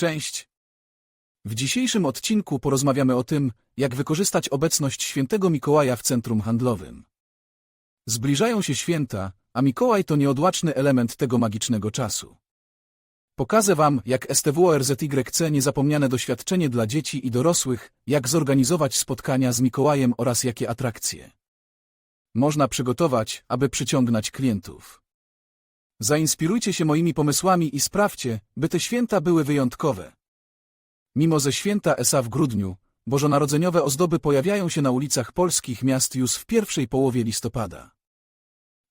Cześć. W dzisiejszym odcinku porozmawiamy o tym, jak wykorzystać obecność świętego Mikołaja w centrum handlowym. Zbliżają się święta, a Mikołaj to nieodłączny element tego magicznego czasu. Pokażę Wam, jak STWORZYC niezapomniane doświadczenie dla dzieci i dorosłych, jak zorganizować spotkania z Mikołajem oraz jakie atrakcje można przygotować, aby przyciągnąć klientów. Zainspirujcie się moimi pomysłami i sprawdźcie, by te święta były wyjątkowe. Mimo ze święta ESA w grudniu, bożonarodzeniowe ozdoby pojawiają się na ulicach polskich miast już w pierwszej połowie listopada.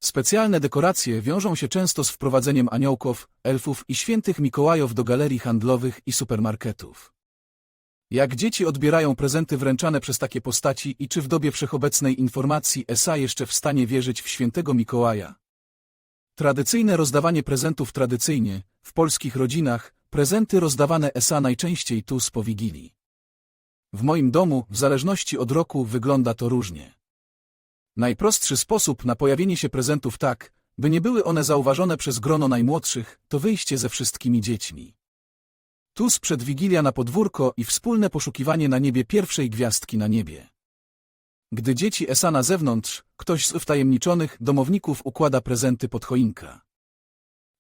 Specjalne dekoracje wiążą się często z wprowadzeniem aniołków, elfów i świętych Mikołajów do galerii handlowych i supermarketów. Jak dzieci odbierają prezenty wręczane przez takie postaci i czy w dobie wszechobecnej informacji ESA jeszcze w stanie wierzyć w świętego Mikołaja? Tradycyjne rozdawanie prezentów tradycyjnie, w polskich rodzinach, prezenty rozdawane ESA najczęściej tuż po Wigilii. W moim domu, w zależności od roku, wygląda to różnie. Najprostszy sposób na pojawienie się prezentów tak, by nie były one zauważone przez grono najmłodszych, to wyjście ze wszystkimi dziećmi. Tuż przed Wigilia na podwórko i wspólne poszukiwanie na niebie pierwszej gwiazdki na niebie. Gdy dzieci esa na zewnątrz, ktoś z wtajemniczonych domowników układa prezenty pod choinka.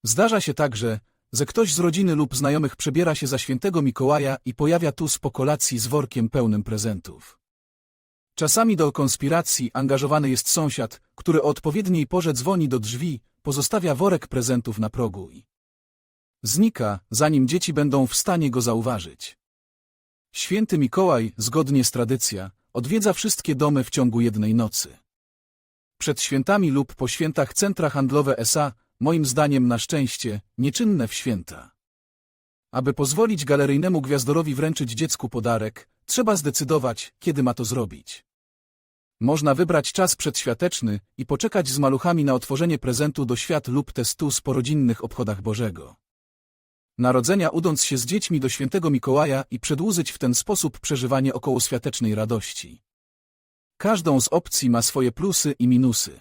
Zdarza się także, że ktoś z rodziny lub znajomych przebiera się za świętego Mikołaja i pojawia tu po kolacji z workiem pełnym prezentów. Czasami do konspiracji angażowany jest sąsiad, który o odpowiedniej porze dzwoni do drzwi, pozostawia worek prezentów na progu i znika, zanim dzieci będą w stanie go zauważyć. Święty Mikołaj, zgodnie z tradycją, odwiedza wszystkie domy w ciągu jednej nocy. Przed świętami lub po świętach centra handlowe SA, moim zdaniem na szczęście, nieczynne w święta. Aby pozwolić galeryjnemu gwiazdorowi wręczyć dziecku podarek, trzeba zdecydować, kiedy ma to zrobić. Można wybrać czas przedświąteczny i poczekać z maluchami na otworzenie prezentu do świat lub testu po rodzinnych obchodach Bożego. Narodzenia udąc się z dziećmi do świętego Mikołaja i przedłużyć w ten sposób przeżywanie okołoświątecznej radości. Każdą z opcji ma swoje plusy i minusy.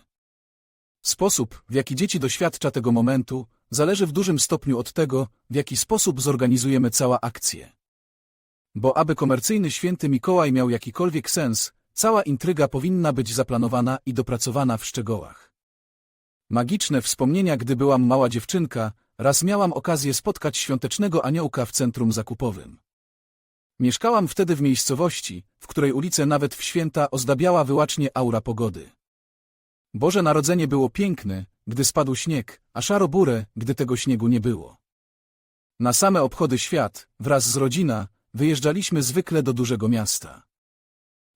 Sposób, w jaki dzieci doświadcza tego momentu, zależy w dużym stopniu od tego, w jaki sposób zorganizujemy całą akcję. Bo aby komercyjny święty Mikołaj miał jakikolwiek sens, cała intryga powinna być zaplanowana i dopracowana w szczegółach. Magiczne wspomnienia, gdy byłam mała dziewczynka, raz miałam okazję spotkać świątecznego aniołka w centrum zakupowym. Mieszkałam wtedy w miejscowości, w której ulice nawet w święta ozdabiała wyłacznie aura pogody. Boże Narodzenie było piękne, gdy spadł śnieg, a szaro-burę, gdy tego śniegu nie było. Na same obchody świat, wraz z rodzina, wyjeżdżaliśmy zwykle do dużego miasta.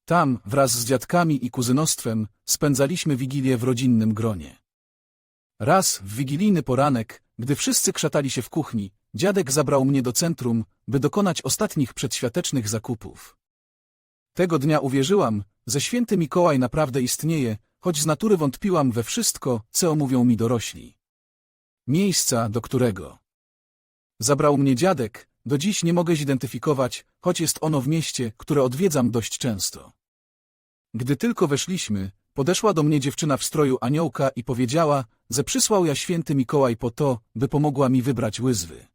Tam, wraz z dziadkami i kuzynostwem, spędzaliśmy wigilię w rodzinnym gronie. Raz, w wigilijny poranek, gdy wszyscy krzatali się w kuchni, dziadek zabrał mnie do centrum, by dokonać ostatnich przedświątecznych zakupów. Tego dnia uwierzyłam, że święty Mikołaj naprawdę istnieje, choć z natury wątpiłam we wszystko, co mówią mi dorośli. Miejsca, do którego zabrał mnie dziadek, do dziś nie mogę zidentyfikować, choć jest ono w mieście, które odwiedzam dość często. Gdy tylko weszliśmy, podeszła do mnie dziewczyna w stroju aniołka i powiedziała, że przysłał ja święty Mikołaj po to, by pomogła mi wybrać łyzwy.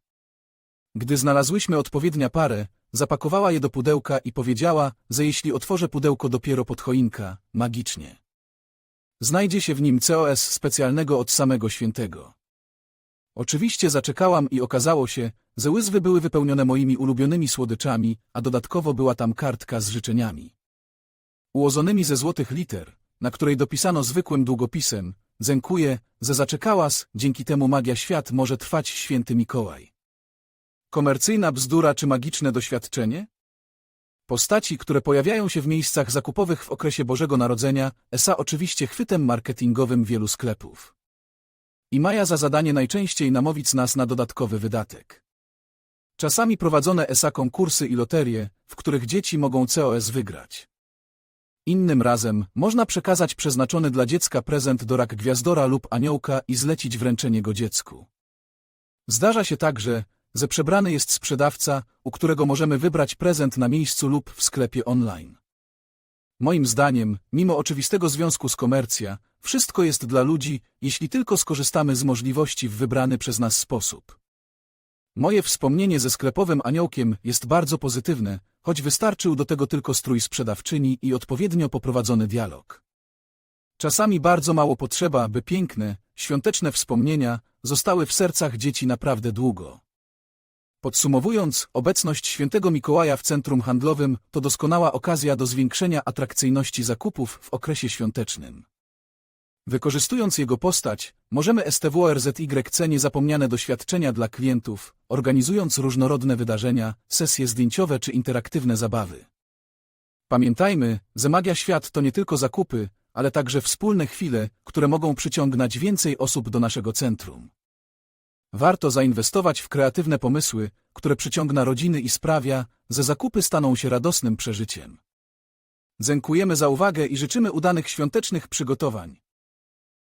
Gdy znalazłyśmy odpowiednia parę, zapakowała je do pudełka i powiedziała, że jeśli otworzę pudełko dopiero pod choinka, magicznie. Znajdzie się w nim COS specjalnego od samego świętego. Oczywiście zaczekałam i okazało się, że łyzwy były wypełnione moimi ulubionymi słodyczami, a dodatkowo była tam kartka z życzeniami. Ułożonymi ze złotych liter, na której dopisano zwykłym długopisem, Dziękuję, że zaczekałaś, dzięki temu magia świat może trwać święty Mikołaj. Komercyjna bzdura czy magiczne doświadczenie? Postaci, które pojawiają się w miejscach zakupowych w okresie Bożego Narodzenia, ESA oczywiście chwytem marketingowym wielu sklepów. I maja za zadanie najczęściej namówić nas na dodatkowy wydatek. Czasami prowadzone ESA konkursy i loterie, w których dzieci mogą COS wygrać. Innym razem można przekazać przeznaczony dla dziecka prezent do rak gwiazdora lub aniołka i zlecić wręczenie go dziecku. Zdarza się także, że przebrany jest sprzedawca, u którego możemy wybrać prezent na miejscu lub w sklepie online. Moim zdaniem, mimo oczywistego związku z komercja, wszystko jest dla ludzi, jeśli tylko skorzystamy z możliwości w wybrany przez nas sposób. Moje wspomnienie ze sklepowym aniołkiem jest bardzo pozytywne, choć wystarczył do tego tylko strój sprzedawczyni i odpowiednio poprowadzony dialog. Czasami bardzo mało potrzeba, by piękne, świąteczne wspomnienia zostały w sercach dzieci naprawdę długo. Podsumowując, obecność świętego Mikołaja w centrum handlowym to doskonała okazja do zwiększenia atrakcyjności zakupów w okresie świątecznym. Wykorzystując jego postać, możemy STWRZYC niezapomniane doświadczenia dla klientów, organizując różnorodne wydarzenia, sesje zdjęciowe czy interaktywne zabawy. Pamiętajmy, że Magia Świat to nie tylko zakupy, ale także wspólne chwile, które mogą przyciągnąć więcej osób do naszego centrum. Warto zainwestować w kreatywne pomysły, które przyciągną rodziny i sprawia, że zakupy staną się radosnym przeżyciem. Dziękujemy za uwagę i życzymy udanych świątecznych przygotowań.